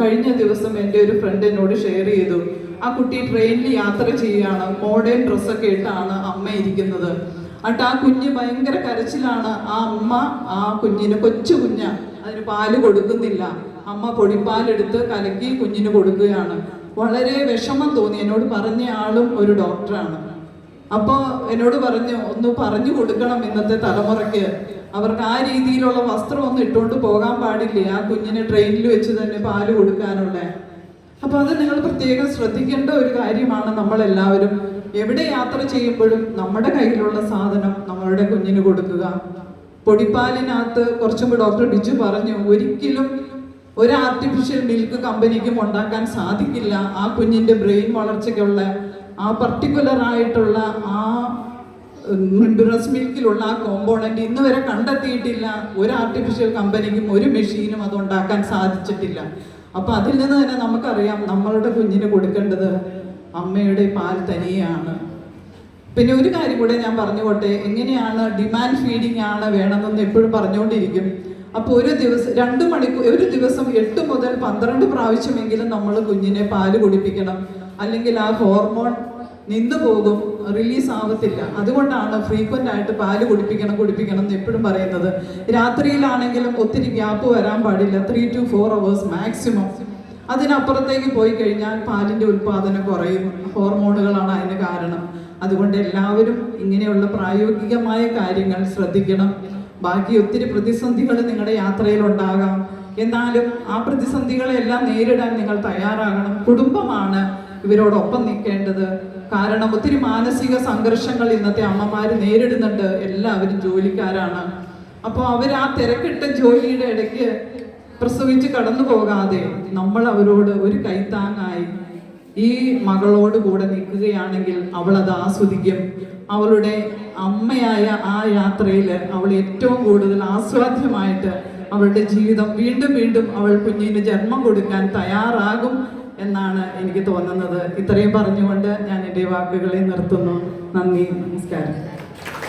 കഴിഞ്ഞ ദിവസം എന്റെ ഒരു ഫ്രണ്ട് എന്നോട് ഷെയർ ചെയ്തു. ആ കുട്ടി ട്രെയിനിൽ യാത്ര ചെയ്യുകയാണ്. മോഡേൺ ഡ്രസ്സൊക്കെ ഇട്ടാണ് അമ്മ ഇരിക്കുന്നത്. എന്നിട്ട് ആ കുഞ്ഞ് ഭയങ്കര കരച്ചിലാണ്. ആ അമ്മ ആ കുഞ്ഞിന് കൊച്ചു കുഞ്ഞ അതിന് പാൽ കൊടുക്കുന്നില്ല. അമ്മ പൊടിപ്പാലെടുത്ത് കലക്കി കുഞ്ഞിന് കൊടുക്കുകയാണ്. വളരെ വിഷമം തോന്നി. എന്നോട് പറഞ്ഞ ആളും ഒരു ഡോക്ടറാണ് അപ്പോൾ എന്നോട് പറഞ്ഞു ഒന്ന് പറഞ്ഞു കൊടുക്കണം ഇന്നത്തെ തലമുറയ്ക്ക്. അവർക്ക് ആ രീതിയിലുള്ള വസ്ത്രം ഒന്നും ഇട്ടുകൊണ്ട് പോകാൻ പാടില്ലേ? ആ കുഞ്ഞിനെ ട്രെയിനിൽ വെച്ച് തന്നെ പാൽ കൊടുക്കാനുള്ള. അപ്പോൾ അത് നിങ്ങൾ പ്രത്യേകം ശ്രദ്ധിക്കേണ്ട ഒരു കാര്യമാണ് നമ്മളെല്ലാവരും. എവിടെ യാത്ര ചെയ്യുമ്പോഴും നമ്മുടെ കയ്യിലുള്ള സാധനം നമ്മളുടെ കുഞ്ഞിന് കൊടുക്കുക. പൊടിപ്പാലിനകത്ത് കുറച്ചും കൂടി ഡോക്ടർ ബിജു പറഞ്ഞു ഒരിക്കലും ഒരു ആർട്ടിഫിഷ്യൽ മിൽക്ക് കമ്പനിക്കും ഉണ്ടാക്കാൻ സാധിക്കില്ല ആ കുഞ്ഞിന്റെ ബ്രെയിൻ വളർച്ചയ്ക്കുള്ള ആ പർട്ടിക്കുലർ ആയിട്ടുള്ള ആ ബ്രസ്റ്റ് മിൽക്കിലുള്ള ആ കോമ്പോണന്റ് ഇന്ന് വരെ കണ്ടെത്തിയിട്ടില്ല. ഒരു ആർട്ടിഫിഷ്യൽ കമ്പനിക്കും ഒരു മെഷീനും അത് ഉണ്ടാക്കാൻ സാധിച്ചിട്ടില്ല. അപ്പം അതിൽ നിന്ന് തന്നെ നമുക്കറിയാം നമ്മളുടെ കുഞ്ഞിന് കൊടുക്കേണ്ടത് അമ്മയുടെ പാൽ തനിയാണ്. പിന്നെ ഒരു കാര്യം കൂടെ ഞാൻ പറഞ്ഞുകൊട്ടെ. എങ്ങനെയാണ് ഡിമാൻഡ് ഫീഡിംഗ് ആണ് വേണമെന്ന് എപ്പോഴും പറഞ്ഞുകൊണ്ടിരിക്കും. അപ്പോൾ ഒരു ദിവസം രണ്ട് മണിക്കൂർ ഒരു ദിവസം എട്ട് മുതൽ പന്ത്രണ്ട് പ്രാവശ്യമെങ്കിലും നമ്മൾ കുഞ്ഞിനെ പാൽ കുടിപ്പിക്കണം. അല്ലെങ്കിൽ ആ ഹോർമോൺ നിന്നു പോകും റിലീസ് ആവത്തില്ല. അതുകൊണ്ടാണ് ഫ്രീക്വന്റ് ആയിട്ട് പാൽ കുടിപ്പിക്കണം കുടിപ്പിക്കണം എന്ന് എപ്പോഴും പറയുന്നത്. രാത്രിയിലാണെങ്കിലും ഒത്തിരി ഗ്യാപ്പ് വരാൻ പാടില്ല. Three two four hours maximum അതിനപ്പുറത്തേക്ക് പോയി കഴിഞ്ഞാൽ പാലിന്റെ ഉൽപാദനം കുറയും. ഹോർമോണുകളാണ് അതിന് കാരണം. അതുകൊണ്ട് എല്ലാവരും ഇങ്ങനെയുള്ള പ്രായോഗികമായ കാര്യങ്ങൾ ശ്രദ്ധിക്കണം. ബാക്കി ഒത്തിരി പ്രതിസന്ധികൾ നിങ്ങളുടെ യാത്രയിൽ ഉണ്ടാകാം. എന്നാലും ആ പ്രതിസന്ധികളെല്ലാം നേരിടാൻ നിങ്ങൾ തയ്യാറാകണം. കുടുംബമാണ്. ഇവരോടൊപ്പം നിൽക്കേണ്ടത് കാരണം ഒത്തിരി മാനസിക സംഘർഷങ്ങൾ ഇന്നത്തെ അമ്മമാർ നേരിടുന്നുണ്ട്. എല്ലാവരും ജോലിക്കാരാണ്. അപ്പോൾ അവർ ആ തിരക്കിട്ട ജോലിയുടെ ഇടയ്ക്ക് പ്രസവിച്ച് കടന്നു പോകാതെ നമ്മൾ അവരോട് ഒരു കൈത്താങ്ങായി ഈ മകളോട് കൂടെ നിൽക്കുകയാണെങ്കിൽ അവൾ അത് ആസ്വദിക്കും. അവളുടെ അമ്മയായ ആ യാത്രയിൽ അവൾ ഏറ്റവും കൂടുതൽ ആസ്വാദ്യമായിട്ട് അവളുടെ ജീവിതം വീണ്ടും വീണ്ടും അവൾ കുഞ്ഞിന് ജന്മം കൊടുക്കാൻ തയ്യാറാകും. എന്നാണ് എനിക്ക് തോന്നുന്നത്. ഇത്രയും പറഞ്ഞുകൊണ്ട് ഞാൻ എന്റെ വാക്കുകളെ നിർത്തുന്നു. നന്ദി നമസ്കാരം.